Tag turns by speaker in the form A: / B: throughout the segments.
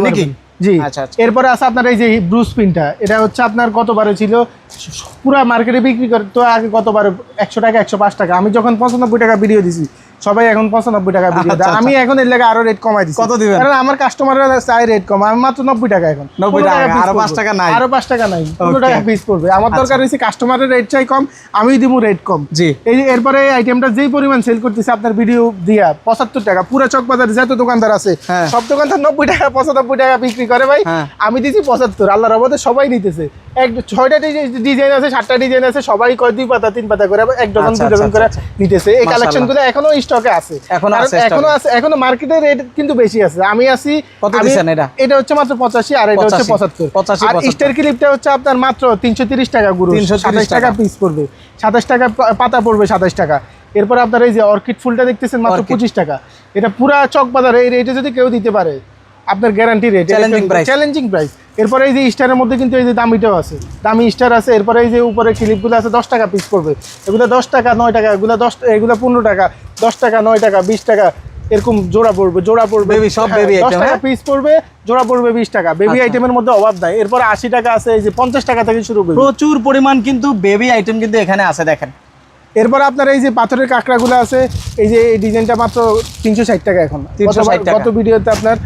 A: নাকি?
B: জি।
A: আচ্ছা, আচ্ছা।
B: এরপরে আছে আপনার এই যে ব্রুস পিনটা এটা হচ্ছে আপনার গতবারে ছিল? পুরো মার্কেটে বিক্রি করে তো আগে কতবার? একশো টাকা একশো পাঁচ টাকা। আমি যখন পঁচানব্বই টাকা ভিডিও দিছি সবাই এখন পঁচানব্বই টাকা ভিডিও দেয়
A: আচ্ছা,
B: আমি এখন এর লাগে আরও রেট কমাই দিচ্ছি
A: কত দিবেন?
B: কারণ আমার কাস্টমাররা চাই রেট কম। আমি মাত্র নব্বই টাকা এখন।
A: 90
B: পনেরো
A: টাকা,
B: আরও
A: পাঁচ টাকা নাই।
B: আরও পাঁচ টাকা নাই। পনেরো টাকা পিস পড়বে। আমার দরকার হয়েছে কাস্টমারের রেট চাই কম আমি দিব রেট কম।
A: জি।
B: এই এরপরে এই আইটেমটা যেই পরিমাণ সেল করতেছে আপনার ভিডিও দিয়া পঁচাত্তর টাকা। পুরো চক বাজারে যত দোকানদার আছে
A: হ্যাঁ।
B: সব দোকানদার নব্বই টাকা পঁচানব্বই টাকা বিক্রি করে ভাই।
A: হ্যাঁ।
B: আমি দিছি পঁচাত্তর আল্লাহ রবতে সবাই নিতেছে। এক ছয়টা ডিজাইন আছে সাতটা ডিজাইন আছে সবাই কয় দুই পাতা তিন পাতা করে এক ডজন
A: আচ্ছা,
B: দুই ডজন
A: আচ্ছা,
B: করে
A: আচ্ছা।
B: নিতেছে। এই
A: মাশাআল্লাহ।
B: কালেকশনগুলো এখনও স্টকে আছে এখনও
A: আছে।
B: এখনও আছে এখনও মার্কেটে রেট কিন্তু বেশি আছে আমি আছি
A: কত দিছেন এটা?
B: এটা হচ্ছে মাত্র পঁচাশি আর এটা হচ্ছে
A: 85
B: পঁচাত্তর
A: 85,
B: আর স্টার ক্লিপটা হচ্ছে আপনার মাত্র তিনশো তিরিশ টাকা গুরু
A: 330
B: সাতাশ টাকা। পিস পড়বে সাতাশ টাকা পাতা পড়বে সাতাশ টাকা এরপর আপনার এই যে অর্কিড ফুলটা দেখতেছেন মাত্র
A: Orchid।
B: পঁচিশ টাকা এটা পুরা চক বাজারে এই রেটে যদি কেউ দিতে পারে আপনার guarantee rate
A: challenging price।
B: Challenging price এরপরে এই যে স্টারের মধ্যে কিন্তু এই যে দামিটাও আছে। দামি স্টার আছে এরপরে এই যে উপরে ক্লিপগুলো আছে দশ টাকা পিস পড়বে এগুলো দশ টাকা নয় টাকা এগুলো দশ এগুলো পনেরো টাকা দশ টাকা নয় টাকা বিশ টাকা এরকম জোড়া পড়বে জোড়া পড়বে।
A: সব
B: হ্যাঁ,
A: baby
B: দশ টাকা
A: হ্যাঁ?
B: পিস পড়বে জোড়া পড়বে বিশ টাকা। বেবি
A: আচ্ছা।
B: আইটেমের মধ্যে অভাব নাই। এরপরে আশি টাকা আছে এই যে পঞ্চাশ টাকা থেকে শুরু করবে।
A: প্রচুর পরিমাণ কিন্তু বেবি আইটেম কিন্তু এখানে আছে দেখেন।
B: এরপর আপনার এই যে পাথরের কাঁকড়াগুলো আছে এই যে এই ডিজাইনটা মাত্র তিনশো ষাট টাকা এখন।
A: 360
B: গতবার-
A: টাকা।
B: গত ভিডিওতে আপনার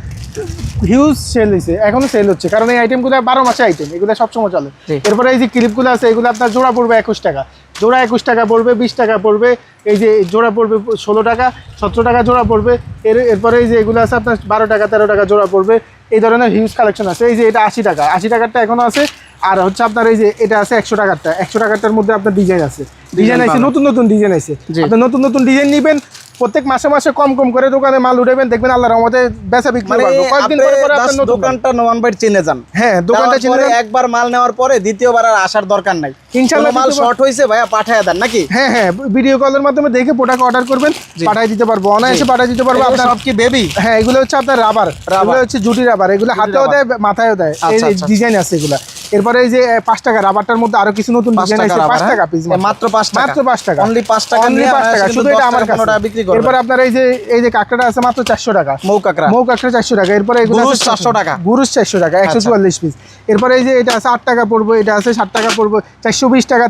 B: হিউজ সেল হয়েছে এখনও সেল হচ্ছে। কারণ এই আইটেমগুলো বারো মাসে আইটেম এগুলো সবসময় চলে। এরপরে এই যে ক্লিপগুলো আছে এগুলো আপনার জোড়া পড়বে একুশ টাকা। জোড়া একুশ টাকা পড়বে বিশ টাকা পড়বে এই যে জোড়া পড়বে ষোলো টাকা সতেরো টাকা জোড়া পড়বে। এর এরপরে এই যে এগুলো আছে আপনার বারো টাকা তেরো টাকা জোড়া পড়বে। এই ধরনের হিউজ কালেকশন আছে। এই যে এটা আশি টাকা আশি টাকারটা এখনও আছে। আর হচ্ছে আপনার এই যে এটা আছে একশো টাকারটা। একশো টাকারটার মধ্যে আপনার ডিজাইন আছে। ডিজাইন আছে নতুন নতুন ডিজাইন আছে আপনি নতুন নতুন ডিজাইন নিবেন প্রত্যেক মাসে মাসে কম কম করে দোকানে মাল উঠাবেন দেখবেন আল্লাহর রহমতে বেচা বিক্রি
A: মানে
B: কয়েকদিন পরে পরে আপনার
A: দোকানটা নোমান ভাই চিনে যান।
B: হ্যাঁ দোকানটা চিনে নেন।
A: একবার মাল নেওয়ার পরে দ্বিতীয়বার আর আসার দরকার নাই।
B: ইনশাআল্লাহ
A: মাল শর্ট হয়েছে ভাইয়া পাঠায় দেন নাকি?
B: হ্যাঁ হ্যাঁ ভিডিও কলের মাধ্যমে দেখে প্রোডাক্ট অর্ডার করবেন
A: জি।
B: পাঠাই দিতে পারব অনায়াসে পাঠাই দিতে পারব। আপনার
A: সব কি বেবি
B: হ্যাঁ এগুলো হচ্ছে আপনার রাবার এগুলো হচ্ছে জুটি রাবার এগুলো হাতেও দেয় মাথায়ও দেয়। এই
A: আচ্ছা, আচ্ছা।
B: ডিজাইন আছে এগুলা। এরপরে এই যে পাঁচ টাকা রাবারটার মধ্যে আরও কিছু নতুন ডিজাইন আছে পাঁচ
A: হ্যাঁ?
B: টাকা পিস
A: মাত্র টাকা।
B: মাত্র পাঁচ টাকা।
A: Only পাঁচ টাকা
B: Only
A: নিয়ে
B: টাকা শুধু এটা আমার কাছে।
A: বিক্রি করবেন।
B: এরপর আপনার এই যে এই যে কাঁকড়াটা আছে মাত্র চারশো টাকা।
A: মৌ কাঁকড়া।
B: মৌ কাঁকড়া চারশো টাকা। এরপরে এগুলো
A: গুরুশ
B: আছে
A: 400 টাকা।
B: টাকা
A: আচ্ছা।
B: পিস এরপরে এই যে এটা আছে টাকা পড়ব এটা আছে ষাট টাকা পড়ব টাকা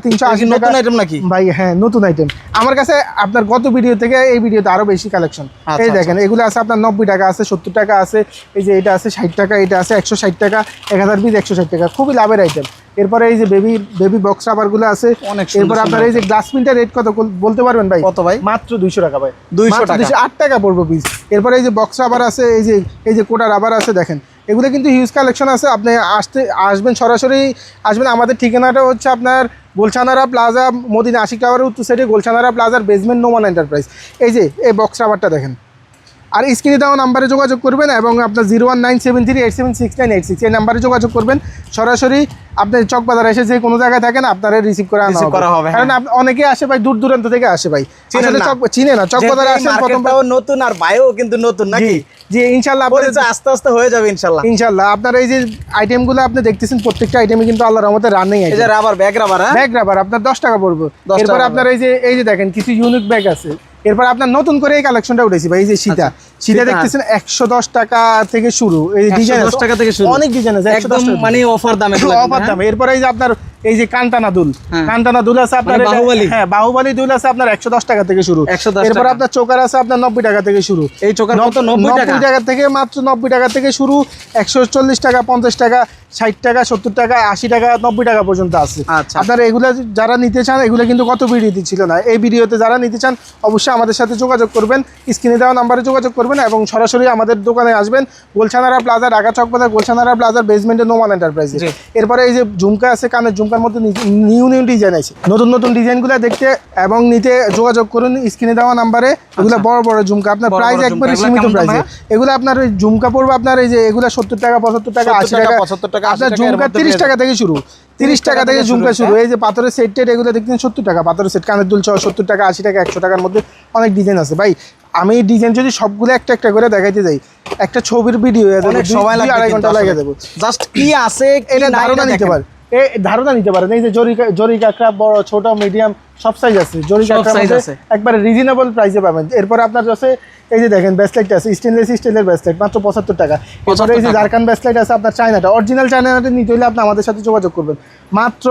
A: নতুন item নাকি?
B: ভাই হ্যাঁ নতুন আইটেম আমার কাছে আপনার গত ভিডিও থেকে এই ভিডিওতে আরও বেশি কালেকশন
A: আচ্ছা,
B: এই দেখেন এগুলো আছে আপনার নব্বই টাকা আছে সত্তর টাকা আছে এই যে এটা আছে ষাট টাকা এটা আছে একশো ষাট টাকা এক হাজার পিস একশো ষাট টাকা। খুবই লাভের আইটেম এরপরে এই যে বেবি বেবি বক্স রাবারগুলো আছে
A: অনেক
B: এরপর আপনার এই যে গ্লাস প্রিন্টার রেট কত বলতে পারবেন ভাই?
A: কত ভাই?
B: মাত্র দুইশো টাকা ভাই।
A: 200
B: মাত্র
A: টাকা।
B: 200 আট টাকা পড়বে পিস এরপরে এই যে বক্স রাবার আছে এই যে এই যে কোটা রাবার আছে দেখেন। এগুলো কিন্তু হিউজ কালেকশন আছে। আপনি আসতে আসবেন সরাসরি আসবেন আমাদের ঠিকানাটা হচ্ছে আপনার গোলছানারা প্লাজা মদিনা আশিক টাওয়ারের উত্তর সাইডে গোলছানারা প্লাজার বেসমেন্ট নোমান এন্টারপ্রাইজ এই যে এই বক্স রাবারটা দেখেন। আর স্ক্রিনে দেওয়া নাম্বারে যোগাযোগ করবেন এবং আপনার zero one nine seven three eight seven six nine eight six এই নাম্বারে যোগাযোগ করবেন। সরাসরি আপনি চক বাজার এসে যে কোনো জায়গায় থাকেন আপনারা রিসিভ করে
A: করা হবে,
B: হবে কারণ অনেকে আসে ভাই দূর দূরান্ত থেকে আসে ভাই। চিনে না। চক
A: যেহেতু
B: বাজারে
A: এই
B: আসেন প্রথম
A: নতুন আর ভাইও কিন্তু নতুন নাকি?
B: জি ইনশাল্লাহ
A: পরিচয় আস্তে আস্তে হয়ে যাবে ইনশাল্লাহ
B: ইনশাল্লাহ আপনার এই যে আইটেমগুলো আপনি দেখতেছেন প্রত্যেকটা আইটেমে কিন্তু আল্লাহর রহমতে রানিং
A: যে রাবার ব্যাগ রাবার হ্যাঁ?
B: ব্যাগ রাবার আপনার দশ টাকা পড়বে।
A: 10
B: এরপর আপনার এই যে এই যে দেখেন কিছু ইউনিক ব্যাগ আছে। এরপর আপনার নতুন করে এই কালেকশনটা উঠেছি ভাই এই যে সীতা। সীতা। দেখতেছেন টাকা থেকে শুরু এই
A: 110 টাকা থেকে শুরু।
B: অনেক ডিজাইন আছে
A: একদম মানে অফার দামে
B: অফার দামে এরপরে এই যে আপনার এই যে কান্তানা দুল। কান্তানা দুল আছে আপনার
A: বাহুবলী?
B: হ্যাঁ বাহুবলি দুল আছে আপনার টাকা থেকে শুরু এরপর আপনার চোকার আছে আপনার নব্বই টাকা থেকে শুরু
A: এই চোকার কত? 90 টাকা?
B: টাকা থেকে মাত্র নব্বই টাকা থেকে শুরু একশো চল্লিশ টাকা পঞ্চাশ টাকা ষাট টাকা সত্তর টাকা আশি টাকা নব্বই টাকা পর্যন্ত আছে
A: আচ্ছা।
B: আপনারা এগুলো যারা নিতে চান এগুলো কিন্তু কত ভিডিওতে ছিল না এই ভিডিওতে যারা নিতে চান অবশ্যই আমাদের সাথে যোগাযোগ করবেন স্ক্রিনে দেওয়া নাম্বারে যোগাযোগ করবেন এবং সরাসরি আমাদের দোকানে আসবেন গোলছানারা প্লাজা ঢাকা চক বাজার গোলছানারা প্লাজার বেসমেন্টে নোমান এন্টারপ্রাইজে এরপরে এই যে ঝুমকা আছে কানের ঝুমকার মধ্যে নিউ নিউ ডিজাইন আছে। নতুন নতুন ডিজাইনগুলো দেখতে এবং নিতে যোগাযোগ করুন স্ক্রিনে দেওয়া নাম্বারে এগুলো বড় বড় ঝুমকা। আপনার প্রাইস একবারে সীমিত প্রাইসে এগুলো আপনার ওই ঝুমকা পড়বে আপনার এই যে এগুলো সত্তর টাকা পঁচাত্তর টাকা আশি
A: টাকা, 75 টাকা,
B: আপনার ঝুমকা তিরিশ টাকা থেকে শুরু। তিরিশ টাকা থেকে ঝুমকা শুরু? এই যে পাথরের সেট টেট এগুলো দেখতেন সত্তর টাকা। পাথরের সেট কানের দুল ছয় সত্তর টাকা আশি টাকা একশো টাকার মধ্যে অনেক ডিজাইন আছে। ভাই আমি ডিজাইন যদি সবগুলো একটা একটা করে দেখাইতে যাই একটা ছবির ভিডিও আড়াই ঘণ্টা লাগে দেবো
A: জাস্ট কি আছে
B: এটা ধারণা নিতে। পারে। ধারণা নিতে পারেন। এই যে জরি কাঁকড়া বড় ছোট মিডিয়াম সব সাইজ আছে। জরি
A: আছে।
B: একবারে রিজনেবল প্রাইসে পাবেন। এরপর আপনার কাছে এই যে দেখেন ব্যাসলাইট আছে স্টেনলেস স্টিলের ব্যাসলাইট মাত্র পঁচাত্তর টাকা। এরপরে এই যে জারকান ব্যাসলাইট আছে আপনার চায়নাটা অরিজিনাল চায়নাটা নিতে হলে আপনি আমাদের সাথে যোগাযোগ করবেন। মাত্র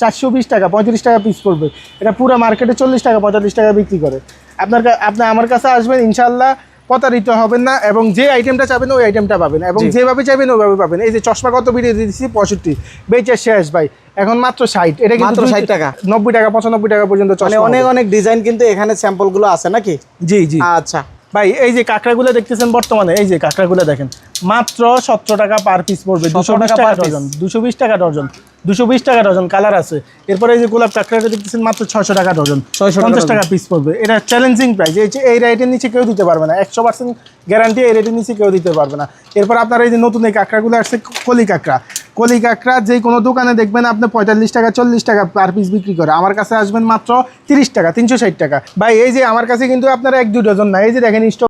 B: চারশো বিশ টাকা পঁয়ত্রিশ টাকা পিস পড়বে। এটা পুরো মার্কেটে চল্লিশ টাকা পঁয়তাল্লিশ টাকা বিক্রি করে। আপনার আপনি আমার কাছে আসবেন ইনশাল্লাহ প্রতারিত হবেন না এবং যে আইটেমটা চাবেন ওই আইটেমটা পাবেন এবং যেভাবে চাইবেন ওইভাবে পাবেন। এই যে চশমা কত ভিডিও দিচ্ছি পঁয়ষট্টি। বেচে শেষ ভাই। এখন মাত্র ষাট। এটা কিন্তু
A: মাত্র ষাট টাকা।
B: নব্বই টাকা পঁচানব্বই টাকা পর্যন্ত চলে
A: অনেক অনেক ডিজাইন কিন্তু এখানে স্যাম্পলগুলো আছে নাকি?
B: জি জি।
A: আচ্ছা।
B: ভাই এই যে কাঁকড়াগুলো দেখতেছেন বর্তমানে এই যে কাঁকড়াগুলো দেখেন মাত্র সতেরো টাকা পার পিস পড়বে দুশো বিশ
A: টাকা
B: ডজন দুশো বিশ টাকা ডজন দুশো বিশ টাকা ডজন কালার আছে। এরপরে এই যে গোলাপ কাঁকড়াটা দেখতেছেন মাত্র ছয়শো টাকা ডজন
A: 600 টাকা
B: পঞ্চাশ টাকা পিস পড়বে। এটা চ্যালেঞ্জিং প্রাইস এই যে এই রাইটের নিচে কেউ দিতে পারবে না একশো পার্সেন্ট গ্যারান্টি এই রেটের নিচে কেউ দিতে পারবে না। এরপর আপনার এই যে নতুন এই কাঁকড়াগুলো আসছে কলি কাঁকড়া। কলি কাঁকড়া যে কোনো দোকানে দেখবেন আপনি পঁয়তাল্লিশ টাকা, চল্লিশ টাকা পার পিস বিক্রি করে। আমার কাছে আসবেন মাত্র তিরিশ টাকা, তিনশো ষাট টাকা। ভাই, এই যে আমার কাছে কিন্তু আপনারা এক দু ডজন না, এই যে দেখেন স্টক